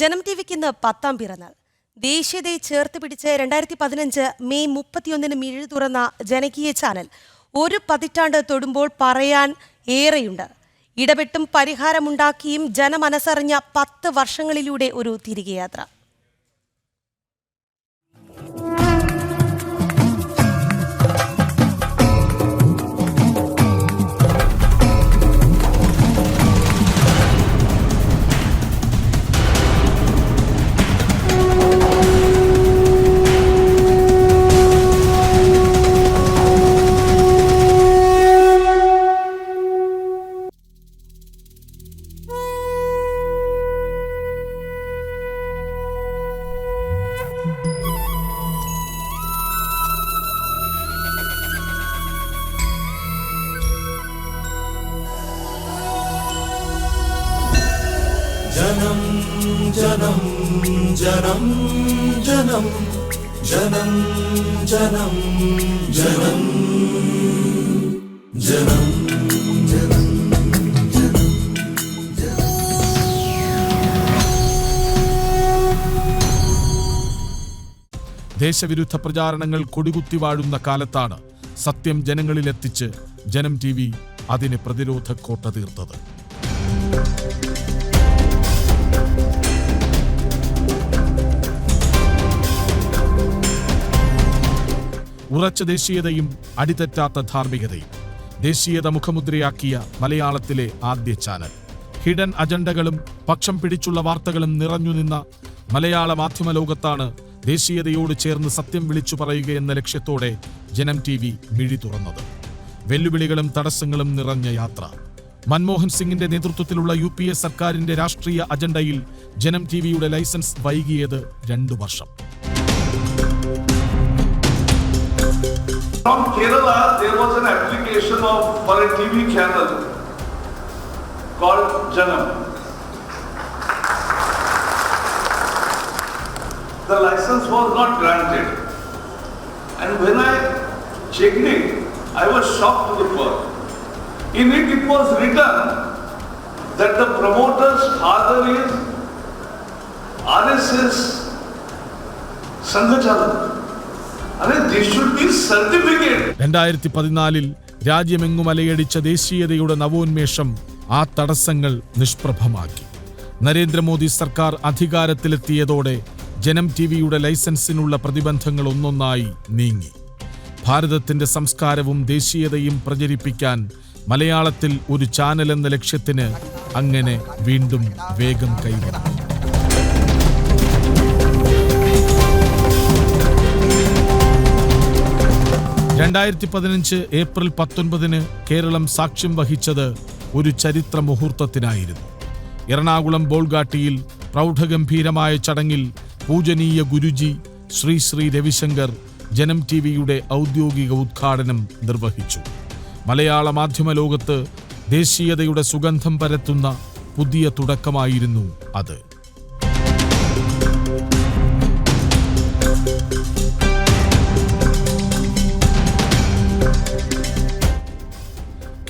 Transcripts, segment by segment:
ജനം ടി വിക്ക് ഇന്ന് പത്താം പിറന്നാൾ. ദേശീയതയെ ചേർത്ത് പിടിച്ച് രണ്ടായിരത്തി പതിനഞ്ച് മെയ് മുപ്പത്തിയൊന്നിന് മിഴി തുറന്ന ജനകീയ ചാനൽ ഒരു പതിറ്റാണ്ട് തൊടുമ്പോൾ പറയാൻ ഏറെയുണ്ട്. ഇടപെട്ടും പരിഹാരമുണ്ടാക്കിയും ജനമനസറിഞ്ഞ പത്ത് വർഷങ്ങളിലൂടെ ഒരു തിരികെ ജനം ജനം ജനം ജനം. ജനം ജനം ജനം. ജനം ദേശവിരുദ്ധ പ്രചാരണങ്ങൾ കൊടികുത്തി വാഴുന്ന കാലത്താണ് സത്യം ജനങ്ങളിലെത്തിച്ച് ജനം ടി വി അതിന് പ്രതിരോധ കോട്ട തീർത്തത്. ഉറച്ച ദേശീയതയും അടിതെറ്റാത്ത ധാർമ്മികതയും. ദേശീയത മുഖമുദ്രയാക്കിയ മലയാളത്തിലെ ആദ്യ ചാനൽ. ഹിഡൻ അജണ്ടകളും പക്ഷം പിടിച്ചുള്ള വാർത്തകളും നിറഞ്ഞു നിന്ന മലയാള മാധ്യമ ലോകത്താണ് ദേശീയതയോട് ചേർന്ന് സത്യം വിളിച്ചു പറയുക എന്ന ലക്ഷ്യത്തോടെ ജനം ടി വി മിഴി തുറന്നത്. വെല്ലുവിളികളും തടസ്സങ്ങളും നിറഞ്ഞ യാത്ര. മൻമോഹൻ സിംഗിന്റെ നേതൃത്വത്തിലുള്ള യു പി എ സർക്കാരിന്റെ രാഷ്ട്രീയ അജണ്ടയിൽ ജനം ടി വിയുടെ ലൈസൻസ് വൈകിയത് രണ്ടു വർഷം. From Kerala, there was an application of for a TV channel called Janam. The license was not granted. And when I checked it, I was shocked to the core. In it, it was written that the promoter's father is RSS Sanghachalan. രണ്ടായിരത്തി പതിനാലിൽ രാജ്യമെങ്ങും അലയടിച്ച ദേശീയതയുടെ നവോന്മേഷം ആ തടസ്സങ്ങൾ നിഷ്പ്രഭമാക്കി. നരേന്ദ്രമോദി സർക്കാർ അധികാരത്തിലെത്തിയതോടെ ജനം T വിയുടെ ലൈസൻസിനുള്ള പ്രതിബന്ധങ്ങൾ ഒന്നൊന്നായി നീങ്ങി. ഭാരതത്തിന്റെ സംസ്കാരവും ദേശീയതയും പ്രചരിപ്പിക്കാൻ മലയാളത്തിൽ ഒരു ചാനൽ എന്ന ലക്ഷ്യത്തിന് അങ്ങനെ വീണ്ടും വേഗം കൈവന്നു. രണ്ടായിരത്തി പതിനഞ്ച് ഏപ്രിൽ പത്തൊൻപതിന് കേരളം സാക്ഷ്യം വഹിച്ചത് ഒരു ചരിത്ര മുഹൂർത്തത്തിനായിരുന്നു. എറണാകുളം ബോൾഗാട്ടിയിൽ പ്രൗഢഗംഭീരമായ ചടങ്ങിൽ പൂജനീയ ഗുരുജി ശ്രീ ശ്രീ രവിശങ്കർ ജനം ടി വിയുടെ ഔദ്യോഗിക ഉദ്ഘാടനം നിർവഹിച്ചു. മലയാള മാധ്യമ ലോകത്ത് ദേശീയതയുടെ സുഗന്ധം പരത്തുന്ന പുതിയ തുടക്കമായിരുന്നു അത്.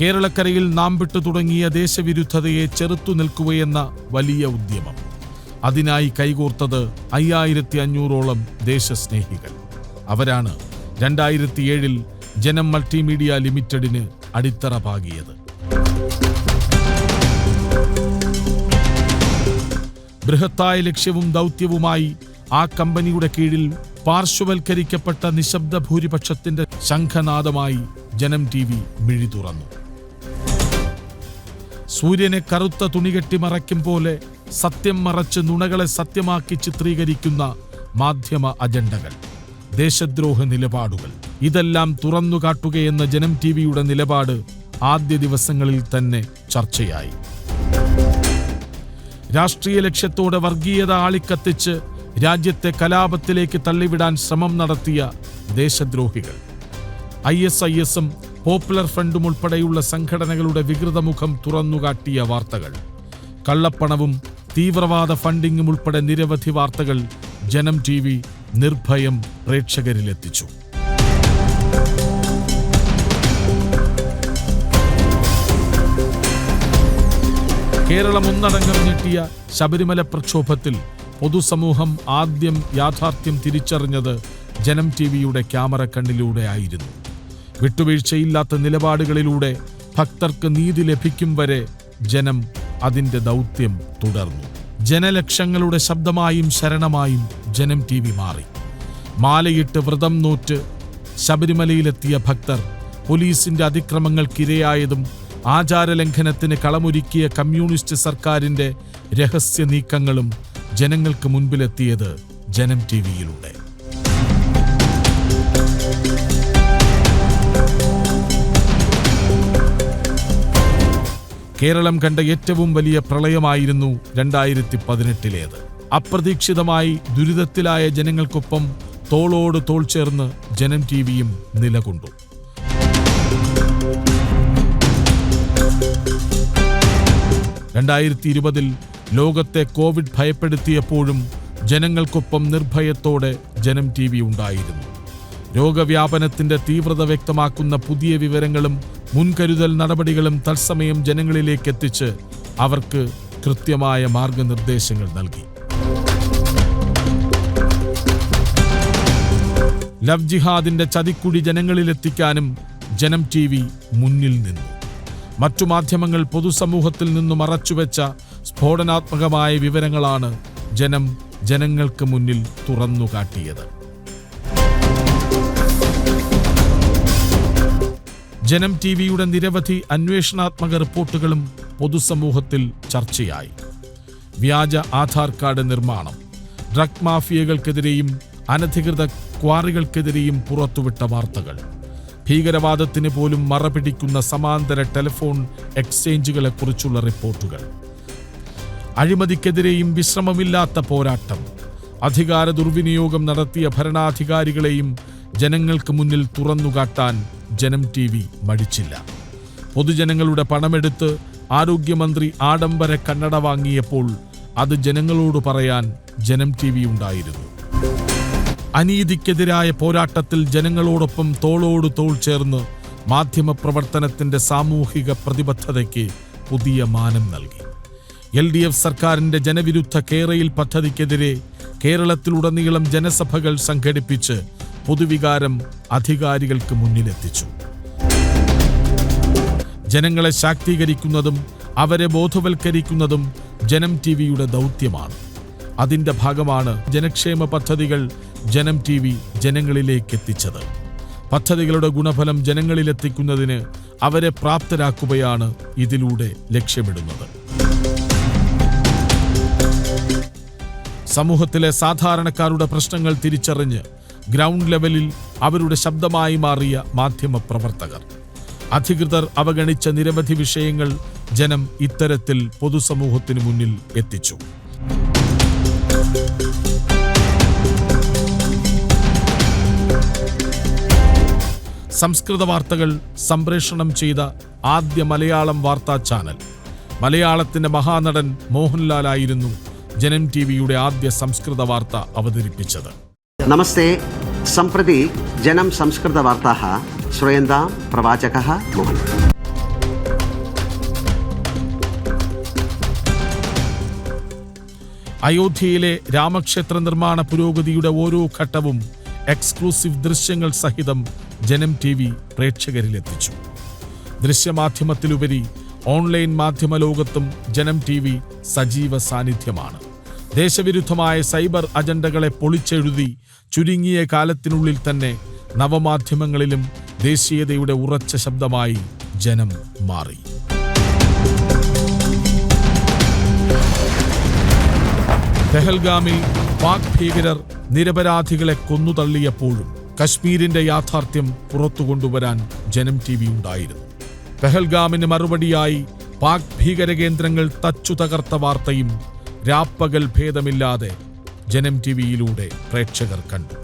കേരളക്കരയിൽ നാം വിട്ടു തുടങ്ങിയ ദേശവിരുദ്ധതയെ ചെറുത്തു നിൽക്കുകയെന്ന വലിയ ഉദ്യമം. അതിനായി കൈകോർത്തത് അയ്യായിരത്തി അഞ്ഞൂറോളം ദേശസ്നേഹികൾ. അവരാണ് രണ്ടായിരത്തി ഏഴിൽ ജനം മൾട്ടിമീഡിയ ലിമിറ്റഡിന് അടിത്തറ പാകിയത് ബൃഹത്തായ ലക്ഷ്യവും ദൗത്യവുമായി ആ കമ്പനിയുടെ കീഴിൽ പാർശ്വവൽക്കരിക്കപ്പെട്ട നിശബ്ദ ഭൂരിപക്ഷത്തിന്റെ ശംഖനാദമായി ജനം ടി വി മിഴി തുറന്നു സൂര്യനെ കറുത്ത തുണികെട്ടി മറയ്ക്കും പോലെ സത്യം മറച്ച് നുണകളെ സത്യമാക്കി ചിത്രീകരിക്കുന്ന മാധ്യമ അജണ്ടകൾ ദേശദ്രോഹ നിലപാടുകൾ. ഇതെല്ലാം തുറന്നു കാട്ടുകയെന്ന ജനം ടി വിയുടെ നിലപാട് ആദ്യ ദിവസങ്ങളിൽ തന്നെ ചർച്ചയായി. രാഷ്ട്രീയ ലക്ഷ്യത്തോടെ വർഗീയത ആളിക്കത്തിച്ച് രാജ്യത്തെ കലാപത്തിലേക്ക് തള്ളിവിടാൻ ശ്രമം നടത്തിയ ദേശദ്രോഹികൾ. ഐ എസ് ഐ എസും പോപ്പുലർ ഫ്രണ്ടും ഉൾപ്പെടെയുള്ള സംഘടനകളുടെ വികൃതമുഖം തുറന്നുകാട്ടിയ വാർത്തകൾ. കള്ളപ്പണവും തീവ്രവാദ ഫണ്ടിങ്ങും ഉൾപ്പെടെ നിരവധി വാർത്തകൾ ജനം ടി വി നിർഭയം പ്രേക്ഷകരിലെത്തിച്ചു. കേരളം ഒന്നടങ്കം നീട്ടിയ ശബരിമല പ്രക്ഷോഭത്തിൽ പൊതുസമൂഹം ആദ്യം യാഥാർത്ഥ്യം തിരിച്ചറിഞ്ഞത് ജനം ടി വിയുടെ ക്യാമറ കണ്ണിലൂടെ ആയിരുന്നു. വിട്ടുവീഴ്ചയില്ലാത്ത നിലപാടുകളിലൂടെ ഭക്തർക്ക് നീതി ലഭിക്കും വരെ ജനം അതിന്റെ ദൗത്യം തുടർന്നു. ജനലക്ഷങ്ങളുടെ ശബ്ദമായും ശരണമായും ജനം ടി വി മാറി. മാലയിട്ട് വ്രതം നോറ്റ് ശബരിമലയിലെത്തിയ ഭക്തർ പോലീസിന്റെ അതിക്രമങ്ങൾക്കിരയായതും ആചാരലംഘനത്തിന് കളമൊരുക്കിയ കമ്മ്യൂണിസ്റ്റ് സർക്കാരിന്റെ രഹസ്യ നീക്കങ്ങളും ജനങ്ങൾക്ക് മുൻപിലെത്തിയത് ജനം ടി വിയിലൂടെ. കേരളം കണ്ട ഏറ്റവും വലിയ പ്രളയമായിരുന്നു രണ്ടായിരത്തി പതിനെട്ടിലേത് അപ്രതീക്ഷിതമായി ദുരിതത്തിലായ ജനങ്ങൾക്കൊപ്പം തോളോട് തോൾ ചേർന്ന് ജനം ടി വിയും നിലകൊണ്ടു. രണ്ടായിരത്തി ഇരുപതിൽ ലോകത്തെ കോവിഡ് ഭയപ്പെടുത്തിയപ്പോഴും ജനങ്ങൾക്കൊപ്പം നിർഭയത്തോടെ ജനം ടി വി ഉണ്ടായിരുന്നു. രോഗവ്യാപനത്തിന്റെ തീവ്രത വ്യക്തമാക്കുന്ന പുതിയ വിവരങ്ങളും മുൻകരുതൽ നടപടികളും തത്സമയം ജനങ്ങളിലേക്ക് എത്തിച്ച് അവർക്ക് കൃത്യമായ മാർഗനിർദ്ദേശങ്ങൾ നൽകി. ലവ് ജിഹാദിന്റെ ചതിക്കുടി ജനങ്ങളിലെത്തിക്കാനും ജനം ടി വി മുന്നിൽ നിന്നു. മറ്റു മാധ്യമങ്ങൾ പൊതുസമൂഹത്തിൽ നിന്നും മറച്ചുവെച്ച സ്ഫോടനാത്മകമായ വിവരങ്ങളാണ് ജനം ജനങ്ങൾക്ക് മുന്നിൽ തുറന്നുകാട്ടിയത്. ജനം ടി വിയുടെ നിരവധി അന്വേഷണാത്മക റിപ്പോർട്ടുകളും പൊതുസമൂഹത്തിൽ ചർച്ചയായി. വ്യാജ ആധാർ കാർഡ് നിർമ്മാണം ഡ്രഗ് മാഫിയകൾക്കെതിരെയും അനധികൃത ക്വാറികൾക്കെതിരെയും പുറത്തുവിട്ട വാർത്തകൾ ഭീകരവാദത്തിന് പോലും മറപിടിക്കുന്ന സമാന്തര ടെലിഫോൺ എക്സ്ചേഞ്ചുകളെക്കുറിച്ചുള്ള റിപ്പോർട്ടുകൾ അഴിമതിക്കെതിരെയും വിശ്രമമില്ലാത്ത പോരാട്ടം അധികാര ദുർവിനിയോഗം നടത്തിയ ഭരണാധികാരികളെയും ജനങ്ങൾക്ക് മുന്നിൽ തുറന്നുകാട്ടാൻ ജനം ടി വി മടിച്ചില്ല. പൊതുജനങ്ങളുടെ പണമെടുത്ത് ആരോഗ്യമന്ത്രി ആഡംബര കണ്ണട വാങ്ങിയപ്പോൾ അത് ജനങ്ങളോട് പറയാൻ ജനം ടി വി ഉണ്ടായിരുന്നു. അനീതിക്കെതിരായ പോരാട്ടത്തിൽ ജനങ്ങളോടൊപ്പം തോളോട് തോൾ ചേർന്ന് മാധ്യമപ്രവർത്തനത്തിന്റെ സാമൂഹിക പ്രതിബദ്ധതയ്ക്ക് പുതിയ മാനം നൽകി. എൽ ഡി എഫ് സർക്കാരിന്റെ ജനവിരുദ്ധ കേരയിൽ പദ്ധതിക്കെതിരെ കേരളത്തിലുടനീളം ജനസഭകൾ സംഘടിപ്പിച്ച് പൊതുവികാരം അധികാരികൾക്ക് മുന്നിലെത്തിച്ചു. ജനങ്ങളെ ശാക്തീകരിക്കുന്നതും അവരെ ബോധവൽക്കരിക്കുന്നതും ജനം ടി വിയുടെ ദൗത്യമാണ്. അതിന്റെ ഭാഗമാണ് ജനക്ഷേമ പദ്ധതികൾ ജനം ടി വി ജനങ്ങളിലേക്ക് എത്തിച്ചത് പദ്ധതികളുടെ ഗുണഫലം ജനങ്ങളിലെത്തിക്കുന്നതിന് അവരെ പ്രാപ്തരാക്കുകയാണ് ഇതിലൂടെ ലക്ഷ്യമിടുന്നത്. സമൂഹത്തിലെ സാധാരണക്കാരുടെ പ്രശ്നങ്ങൾ തിരിച്ചറിഞ്ഞ് ഗ്രൗണ്ട് ലെവലിൽ അവരുടെ ശബ്ദമായി മാറിയ മാധ്യമ പ്രവർത്തകർ അധികൃതർ അവഗണിച്ച നിരവധി വിഷയങ്ങൾ ജനം ഇത്തരത്തിൽ പൊതുസമൂഹത്തിനു മുന്നിൽ എത്തിച്ചു. സംസ്കൃത വാർത്തകൾ സംപ്രേഷണം ചെയ്ത ആദ്യ മലയാളം വാർത്താ ചാനൽ. മലയാളത്തിന്റെ മഹാനടൻ മോഹൻലാലായിരുന്നു ജനം ടി വിയുടെ ആദ്യ സംസ്കൃത വാർത്ത അവതരിപ്പിച്ചത്. നമസ്തേ. സംപ്രതി ജനം സംസ്കൃത വാർത്താ ശ്രയന്താം പ്രവാചക മോഹൻ. അയോധ്യയിലെ രാമക്ഷേത്ര നിർമ്മാണ പുരോഗതിയുടെ ഓരോ ഘട്ടവും എക്സ്ക്ലൂസീവ് ദൃശ്യങ്ങൾ സഹിതം ജനം ടി വി പ്രേക്ഷകരിലെത്തിച്ചു. ദൃശ്യമാധ്യമത്തിലുപരി ഓൺലൈൻ മാധ്യമ ലോകത്തും ജനം ടി വി സജീവ സാന്നിധ്യമാണ്. ദേശവിരുദ്ധമായ സൈബർ അജണ്ടകളെ പൊളിച്ചെഴുതി ചുരുങ്ങിയ കാലത്തിനുള്ളിൽ തന്നെ നവമാധ്യമങ്ങളിലും ദേശീയതയുടെ ഉറച്ച ശബ്ദമായി ജനം മാറി. പെഹൽഗാമിൽ പാക് ഭീകരർ നിരപരാധികളെ കൊന്നുതള്ളിയപ്പോഴും കശ്മീരിന്റെ യാഥാർത്ഥ്യം പുറത്തു കൊണ്ടുവരാൻ ജനം ടി വി ഉണ്ടായിരുന്നു. പെഹൽഗാമിന് മറുപടിയായി പാക് ഭീകര കേന്ദ്രങ്ങൾ തച്ചു തകർത്ത വാർത്തയും രാപ്പകൽ ഭേദമില്ലാതെ ജനം ടി വിയിലൂടെ പ്രേക്ഷകർ കണ്ടു.